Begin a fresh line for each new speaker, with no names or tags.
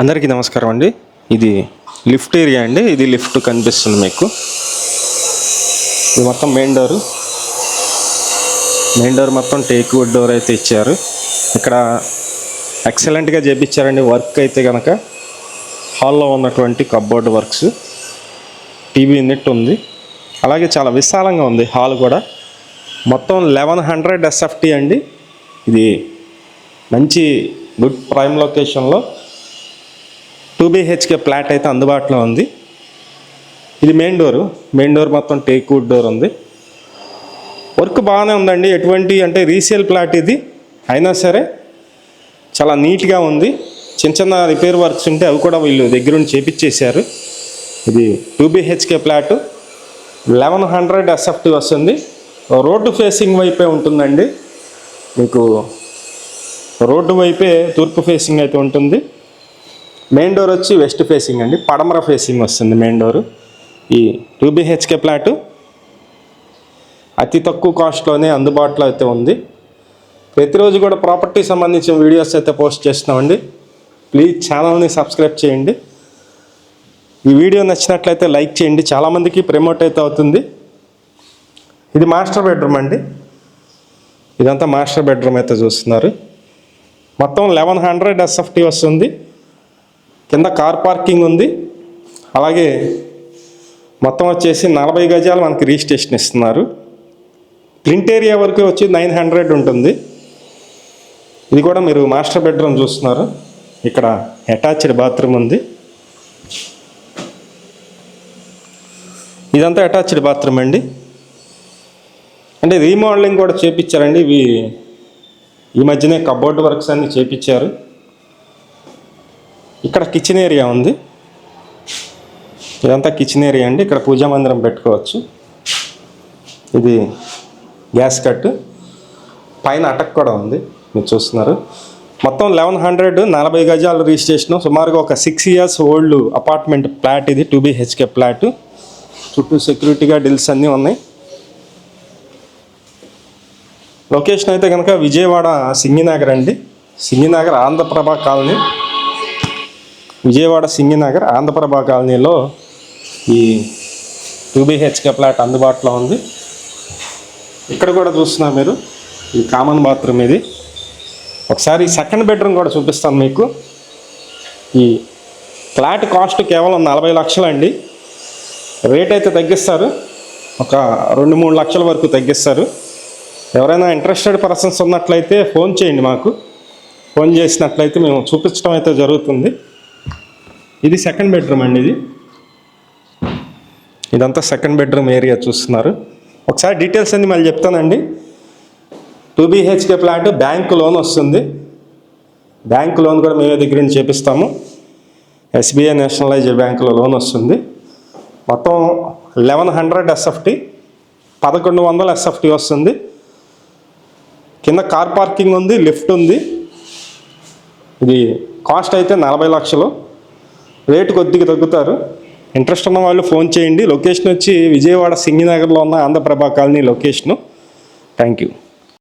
అందరికీ నమస్కారం అండి. ఇది లిఫ్ట్ ఏరియా అండి. ఇది లిఫ్ట్ కనిపిస్తుంది మీకు. ఇది మొత్తం మెయిన్ డోరు. మెయిన్ డోర్ మొత్తం టేక్ వుడ్ డోర్ అయితే ఇచ్చారు. ఇక్కడ ఎక్సలెంట్గా చేపించారండి. వర్క్ అయితే కనుక హాల్లో ఉన్నటువంటి కబ్బోర్డ్ వర్క్స్. టీవీ నెట్ ఉంది. అలాగే చాలా విశాలంగా ఉంది హాల్ కూడా. మొత్తం లెవెన్ హండ్రెడ్ ఎస్ఎఫ్టీ అండి. ఇది మంచి గుడ్ ప్రైమ్ లొకేషన్లో టూ బీహెచ్కే ఫ్లాట్ అయితే అందుబాటులో ఉంది. ఇది మెయిన్ డోరు. మెయిన్ డోర్ మొత్తం టేక్ వుడ్ డోర్ ఉంది. వర్క్ బాగానే ఉందండి. ఎటువంటి అంటే రీసేల్ ప్లాట్ ఇది అయినా సరే చాలా నీట్గా ఉంది. చిన్న చిన్న రిపేర్ వర్క్స్ ఉంటే అవి కూడా వీళ్ళు దగ్గరుండి చేపించేశారు ఇది two BHK flat eleven hundred SFT వస్తుంది. రోడ్డు ఫేసింగ్ వైపే ఉంటుందండి. మీకు రోడ్డు వైపే తూర్పు ఫేసింగ్ అయితే ఉంటుంది. మెయిన్ డోర్ వచ్చి వెస్ట్ ఫేసింగ్ అండి పడమర ఫేసింగ్ వస్తుంది మెయిన్ డోరు. ఈ టూ ప్లాటు అతి తక్కువ కాస్ట్లోనే అందుబాటులో అయితే ఉంది. ప్రతిరోజు కూడా ప్రాపర్టీ సంబంధించిన వీడియోస్ అయితే పోస్ట్ చేస్తున్నామండి. ప్లీజ్ ఛానల్ని సబ్స్క్రైబ్ చేయండి. ఈ వీడియో నచ్చినట్లయితే లైక్ చేయండి. చాలామందికి ప్రమోట్ అయితే అవుతుంది. ఇది మాస్టర్ బెడ్రూమ్ అండి. ఇదంతా మాస్టర్ బెడ్రూమ్ అయితే చూస్తున్నారు. మొత్తం లెవెన్ హండ్రెడ్ ఎస్ఎఫ్టీ వస్తుంది. కింద కార్ పార్కింగ్ ఉంది. అలాగే మొత్తం వచ్చేసి నలభై గజాలు మనకి రిజిస్ట్రేషన్ ఇస్తున్నారు. ప్రింట్ ఏరియా వరకు వచ్చి నైన్ హండ్రెడ్ ఉంటుంది. ఇది కూడా మీరు మాస్టర్ బెడ్రూమ్ చూస్తున్నారు. ఇక్కడ అటాచ్డ్ బాత్రూమ్ ఉంది. ఇదంతా అటాచ్డ్ బాత్రూమ్ అండి. అంటే రీమోడలింగ్ కూడా చేపించారండి. ఇవి ఈ మధ్యనే కబోర్డ్ వర్క్స్ అన్ని చేపించారు. ఇక్కడ కిచెన్ ఏరియా ఉంది. ఇదంతా కిచెన్ ఏరియా అండి. ఇక్కడ పూజా మందిరం పెట్టుకోవచ్చు. ఇది గ్యాస్ కట్ పైన అటక్ కూడా ఉంది. మీరు చూస్తున్నారు. మొత్తం లెవెన్ హండ్రెడ్ నలభై గజాల రిజిస్ట్రేషన్ సుమారుగా ఒక six years old apartment flat ఇది. టూ బిహెచ్కే ఫ్లాట్ చుట్టూ సెక్యూరిటీగా డిల్స్ అన్నీ ఉన్నాయి. లొకేషన్ అయితే కనుక విజయవాడ సింగినగర్ అండి. సింగినగర్ ఆంధ్రప్రభ కాలనీ. విజయవాడ సింగినగర్ ఆంధ్రప్రభ కాలనీలో ఈ టూ బీహెచ్కే ఫ్లాట్ అందుబాటులో ఉంది. ఇక్కడ కూడా చూస్తున్నారు మీరు ఈ కామన్ బాత్రూమ్ ఇది. ఒకసారి సెకండ్ బెడ్రూమ్ కూడా చూపిస్తాను మీకు. ఈ ఫ్లాట్ కాస్ట్ కేవలం నలభై లక్షలండి రేట్ అయితే తగ్గిస్తారు. ఒక రెండు మూడు లక్షల వరకు తగ్గిస్తారు. ఎవరైనా ఇంట్రెస్టెడ్ పర్సన్స్ ఉన్నట్లయితే ఫోన్ చేయండి మాకు. ఫోన్ చేసినట్లయితే మేము చూపించడం అయితే జరుగుతుంది. ఇది సెకండ్ బెడ్రూమ్ అండి ఇది. ఇదంతా సెకండ్ బెడ్రూమ్ ఏరియా చూస్తున్నారు. ఒకసారి డీటెయిల్స్ అన్ని మళ్ళీ చెప్తానండి. Two BHK flat bank loan వస్తుంది. బ్యాంక్ లోన్ కూడా మేమే దగ్గర నుంచి చేపిస్తాము. ఎస్బీఐ నేషనలైజ్డ్ బ్యాంకులో లోన్ వస్తుంది. మొత్తం లెవెన్ హండ్రెడ్ ఎస్ఎఫ్టీ పదకొండు వందల ఎస్ఎఫ్టీ వస్తుంది. కింద కార్ పార్కింగ్ ఉంది లిఫ్ట్ ఉంది. ఇది కాస్ట్ అయితే నలభై లక్షలు. రేటు కొద్దిగా తగ్గుతారు. ఇంట్రెస్ట్ ఉన్న వాళ్ళు ఫోన్ చేయండి. లొకేషన్ వచ్చి విజయవాడ సింగినగర్లో ఉన్న Andhraprabha colony location. Thank you.